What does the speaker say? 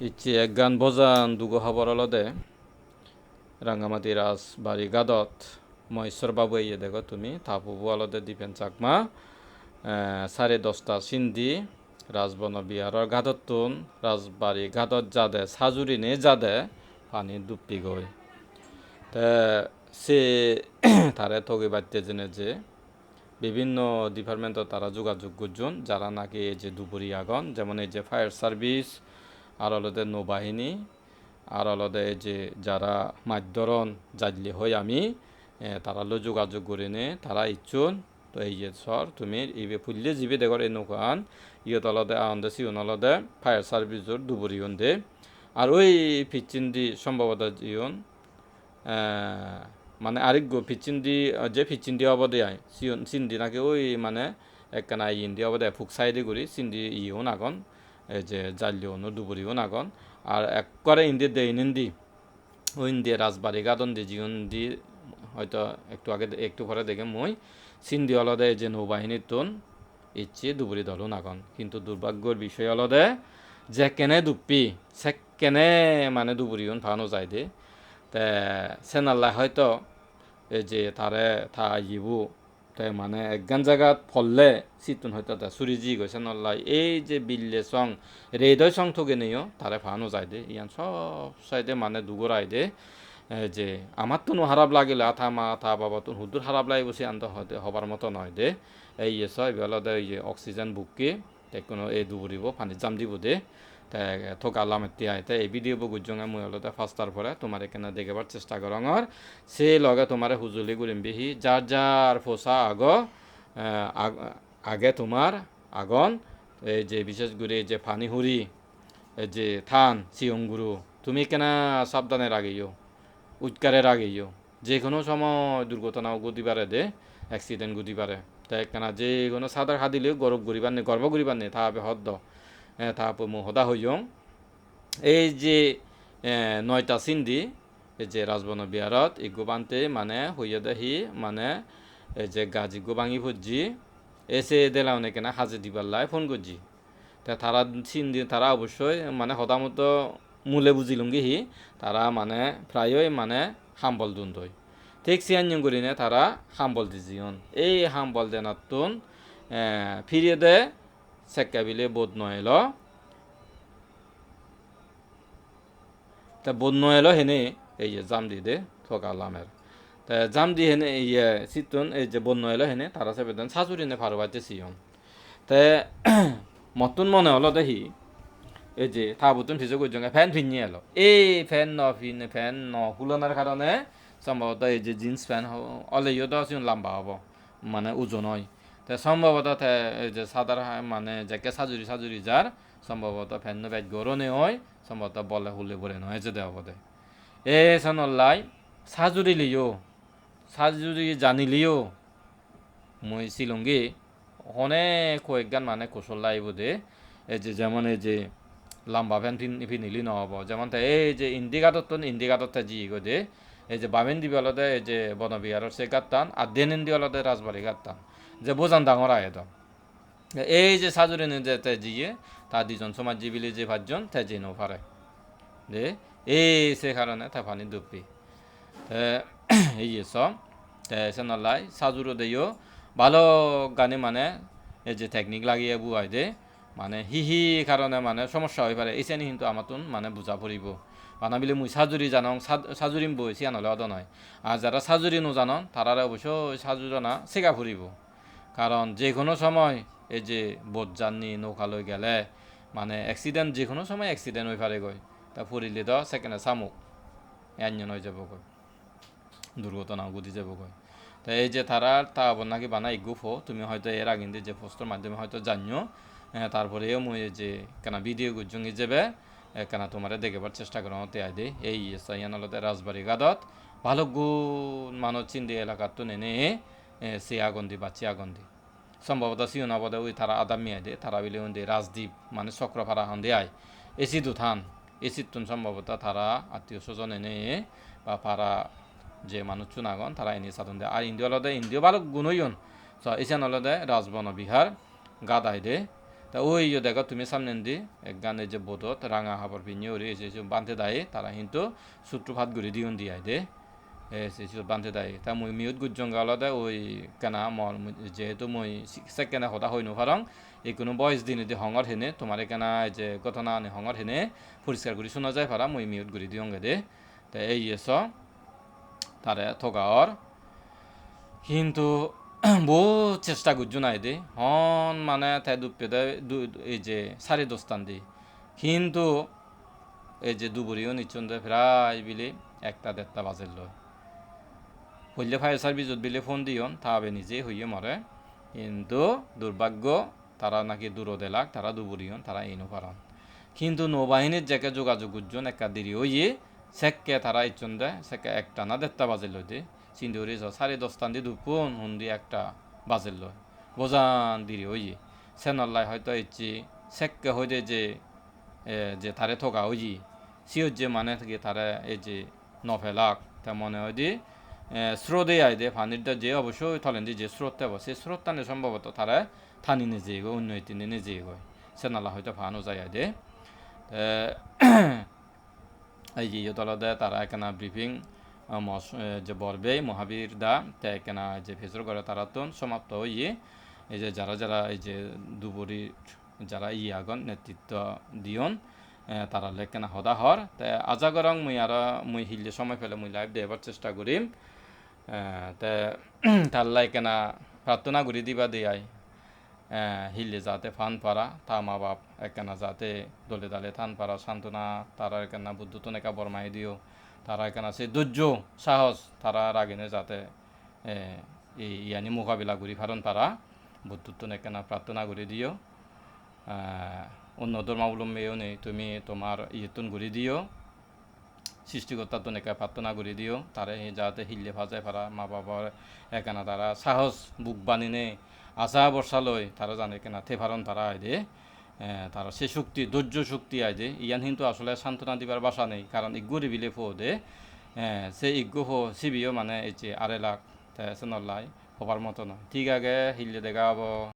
ইচ্ছে এক গান বজান দুগো খবর অলদে রাঙ্গামাটি রাজ বাড়ি গাদত। মহেশ্বর বাবু ইয়ে দেখো তুমি, থাপুবু অলদে দীপেন চাকমা। সাড়ে দশটা সিন্ধি, রাজবন বিহারের গাদত তুন রাজবাড়ি গাদত যাদে, সাজুরি নে যাদে, পানি ডুবি গই। সে তারে থগি বাড়তে জেনে যে, বিভিন্ন ডিপার্টমেন্টত তারা যোগাযোগ করছেন যারা নাকি এই যে দুপুরি আগন, যেমন এই যে ফায়ার সার্ভিস আর অলদে নৌবাহিনী আর এই যে যারা মাধ্যরণ জাজলি হই আমি এ, তারালো যোগাযোগ করে নে তারা ইচ্ছুন তো এই যে সর তুমি ইবে ফুললে জিবে দেখর এই নৌকান ইয়ত অলদে আনন্দে সিউন অলদে ফায়ার সার্ভিসর দুপুরি দে। আর ওই ফিচিন্দি সম্ভবত ইয়ন মানে আরেক ফিচিন্দি যে ফিচিন্দি অবদে আয় সিয়ন সিন্দি নাকি ওই মানে একখানা ইন্দি অবদে ফুক সাইডে করি সিন্দি ইও নাগন এই যে জালিও নো দুপুরিও নাগন। আর এক করে ইন্দি দে ইন্দি ওই ইন্দি রাজবাড়ি গাদন দি জিওন দি, হয়তো একটু আগে একটু পরে দেখে মই। সিন্দি অলদে যে নৌবাহিনীর তোন, ইচ্ছে দুপুরি দলও নাগন। কিন্তু দুর্ভাগ্যর বিষয় অলদে, যে কেনে দুপ্পি, সে কেনে মানে দুপুরিও ফানো যায় দে। তে সেনাল্লা হয়তো এই যে তারে থা ইবু তাই মানে একগান জায়গাত ফললে সিতুন হয়তো তা সুরিজি গৈছে, নল্লাই এই যে বিল্লে সং রেদয় সং থগে নেও তারে ফানো যায় দে ইয়ান সব সাইডে মানে দুগরাই দে যে আমার তো হারাপ লাগিলে আথা মা আথা বাবা তো হুদুর হারাপ লাগি বসে আনতে হতে হবার মতো নয় দে এই যে সব বেলা এই যে অক্সিজেন বুককে কোনো এই দুবুরিব পানি জাম দিব দে। থোক আলাম এত্তি আইতে এই ভিডিও বুজঙ্গে মই হলতে ফাস্টার পরে তোমার এখানে দেখাবার চেষ্টা করঙর সে লগে তোমার হুজুলি গুলিম বিহি। যার যার ফোসা আগ আগ- তোমার আগন, এই যে বিশেষ করে যে ফানি হুরি যে থান সিয়ংগুরু তুমি কেনা সাবধানে রাগিও উৎকারে রাগিও যে কোনো সময় দুর্ঘটনা গতি পারে দে অ্যাক্সিডেন্ট গতি পারে তাই কেনা যে কোনো সাদার খাদিলেও গরব করিবার নেই গর্ব করিবার নেই তা হদ্দ তারপর মো হদা হইয়ং। এই যে নয়টা এই যে রাজবন বিহারত, এই গোবান্তে মানে হইয়া দেহি মানে যে গাজি গোবাঙি ফুজি এসে দিলাম নাকি না হাজে দিবার লাই ফোন করছি তা তারা সিন্ধি, তারা অবশ্যই মানে হতামতো মূলে বুঝিলুঙ্গি হি তারা মানে প্রায়ই মানে হাম্বল দুন্দই। ঠিক সিয়ান করি নে তারা হাম্বল দিজিয়ন। এই হাম্বল দেনাতুন ফিরিয়ে দে সেক্কা বিলে বোধ নয়ল তা বোধ নয়ল হেনে এই যে জাম দি দে থকালামের তা জাম দি হেনে ইয়ে সিতুন এই যে বোধ নয়ল হেনে তারা সেবেদন শাশুড়ি নে ফারো বাজে সিয়ন তে মতুন মনে হলো দেখি এই যে থাবুতুন ভিজে কইজঙ্গে ফ্যান ফিনি এলো এই ফ্যান ন ফিন ফ্যান ন হুলনার কারণে সম্ভবত এই যে জিন্স প্যান্ট অলেইও তো লম্বা হব মানে ওজন হয় সম্ভবত যে সাদার মানে যাকে সাজুরি সাজুরি যার, সম্ভবত ফ্যান ব্যাট গরনে হয় সম্ভবত বলে হুলে বলে নয় যে বোধে এ সনল্লাই, সাজুরি লিও, সাজুরি জানিলিও মই শিলংগি অনেক কয়েকগান মানে কৌশল লাইব দে এই যে যেমন এই যে লম্বা ফ্যান ফিনিলি নহব, যেমন এই যে ইন্ডিকাটত তো ইন্ডিকাটত জি গো দে এই যে বামেন দিবি অলদে এই যে বনবিহারের সে গাত্তান, আর দেনেন দি অলদে রাজবাড়ি গাত্তান। যে বোজান ডাঙর আয় তো এই যে সাজুরি যে তে জিয়ে তা দুজন সমাজ জীবিলি যে পাঁচজন তে যে নো পারে দে এই সে কারণে তা পানি তে এই সব সে নলাই সাজুরো দেও ভালো গানে মানে এই যে টেকনিক লাগিয়ে বুয়াই দে মানে হি হি কারণে মানে সমস্যা হয়ে পারে এইখানে কিন্তু আমাতুন মানে বুঝা পড়িব বানাবিলে মুই সাজুরি জানং সাজুরিম বই হলে অদ নয় আর যারা সাজুরি নজানন তারা অবশ্যই সাজুরনা শেখা ফুরিব কারণ যে কোনো সময় এই যে বোট জার্নি নৌকালৈ গেলে মানে এক্সিডেন্ট যে কোনো সময় এক্সিডেন্ট হয়ে পারে গই তা ফুরিলে তো সেকেন্ডে চামুক। এঞ্জন হয়ে যাব গই দুর্ঘটনা গুদি যাব গই তো এই যে তারা তা আবার নাকি বানাই গুফো তুমি হয়তো এর আগে দিয়ে যে পোস্টের মাধ্যমে হয়তো জানিও হ্যাঁ, তারপরেও মুই যে কেনা ভিডিও গুজঙ্গি যাবে কেনা তোমারে দেখবার চেষ্টা করো হতে আই দে এই সাইয়ান আলাদা রাজবাড়ি গাদত ভালো গুণ মানব চিন্দি এলাকার তো নেনে সে আগন্দি বা চি আগন্দি সম্ভবত সিও নবদে ওই তারা আদামি আই দে তারা বিলে দে রাজদ্বীপ মানে চক্রফারা হন দে আই। এসি দুথান, এসির তুন সম্ভবত তারা আত্মীয় স্বজন এনে বা পাড়া যে মানুষ চুনাগন, তারা এনে সাধন দেয়। আর ইন্ডিয়া আলাদা ইন্ডিয়া ভালো গুণইন স এসিয়ান আলাদা রাজবন বিহার গাদাই দে তা ওই দেখো, তুমি সামনে দি, এক গানে যে বোধত রাঙা হাবর পিনি ওরে এসে এসে বাঁধতে দেয়, তারা কিন্তু সূত্র ভাত করে দিউন দিয়ে দে দেয় তা মই মিউত গুজ্জং গালদে ওই কেনা মল যেহেতু মই সেকেন্ডে হতা হই এই কোনো বয়স দিনে দি হঙর হেনে তোমার কেনা যে ঘটনা হঙর হেনে পরিষ্কার করে শোনা যায় পারা মই মিউট করে দিওঙ্গে দে তা এই এস তারে থগাওয়ার কিন্তু বহু চেষ্টা করছ নাই দে হন মানে তাই দুপে এই যে সাড়ে দশটান দি কিন্তু এই যে দুপুরিও নিচ্ছন দে প্রায় বিলে একটা দেড়টা বাজের লয় হইলে ফায়ার সার্ভিসত বিলে ফোন দিয়ন তাবে নিজে হইয়ে মরে কিন্তু দুর্ভাগ্য তারা নাকি দূর দেলাক তারা দুপুরিয়ন তারা এনো পারন কিন্তু নৌবাহিনীর যাকে যোগাযোগ উজ্জন একটা দেরি হইয়ে সেককে তারা ইচ্ছন দেয় সেকে একটা না দেড়টা বাজের লয় দে সিন্দুরি সাড়ে দশটান দিয়ে দুপুন হুন্দি একটা বাজের লয় বোজান দিরি হইয়ে সেনল্লাই হয়তো ইচ্ছি সেককে হইতে যে যে তারে থকা হইজি সিও যে মানে থেকে তারা এই যে নফেলাক তা মনে হয় দি স্রোতে আয় দে পানিরটা যে অবশ্যই থলেন যে স্রোত থাকব সেই স্রোত টানে সম্ভবত তারা থানি নিজে গো অন্য তিনি নিজে গো। সেনালা হয়তো ফানো যায় দে। এই যে ইয়তলদে তারা এখানে ব্রিফিং যে বরবে মহাবীর দা, তে এখানে যে ফেসর করে, তারা তো সমাপ্ত হইয়ে, এই যে যারা যারা এই যে দুপুরি যারা ই আগন, নেতৃত্ব দিয়ন তারা লেখেনা হদা হর। তে আজাগরং মুই আর, মুই হিলে সময় পেলে মুই লাইভ দেবার চেষ্টা করিম। তে তার লাইকেনা প্রার্থনা করি দিবা দিয়াই। হিলে যাতে ফান পারা, তা মা বাপ একখানা যাতে দলে দালে থান পারা। সান্ত্বনা, তারা একখানা বুদ্ধ নেকা বরমাই দিও। তারা একখানা সে ধৈর্য, সাহস, তারা রাগিনে যাতে এই ইয়ানি মোকাবিলা করি ফারণ পারা। বুদ্ধত্ব নেকানা প্রার্থনা করে দিও। অন্য ধর্মাবলম্বীও নেই। তুমি তোমার ইয়েতন করে দিও, সৃষ্টিকর্তা তো নেকা প্রার্থনা করে দিও। তারে যাতে হিল্লে ভাজায় পারা মা বাবার একানা তারা সাহস, বুক বানিনে আশা বর্ষা লয়, তারা জানে কেনা থেফারন তারা আয় দে তারা সে শক্তি, ধৈর্য শক্তি আয় দে ইয়ান কিন্তু আসলে সান্ত্বনা দিবার বাসা নেই, কারণ ইগ্গুরি বিলে ফো দে। সে ইগ্গু ফো সিবিও মানে এই যে আড়াই লাখ সে নল্লাই হবার মতো নয়। ঠিক আগে হিল্লে দেখা হব।